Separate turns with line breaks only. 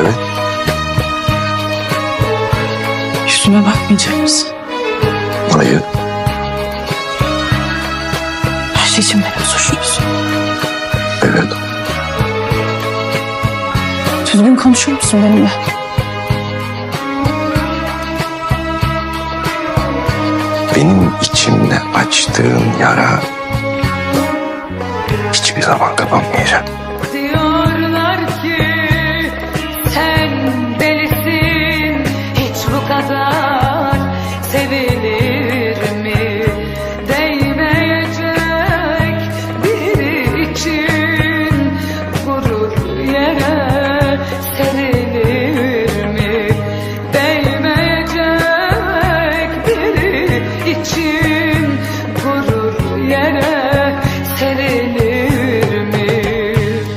Evet. Yüzüme bakmayacak mısın?
Hayır.
Her şey için benim suçlusun.
Evet.
Düzgün konuşur musun benimle?
Benim içimde açtığın yara hiçbir zaman kapanmayacak. sevin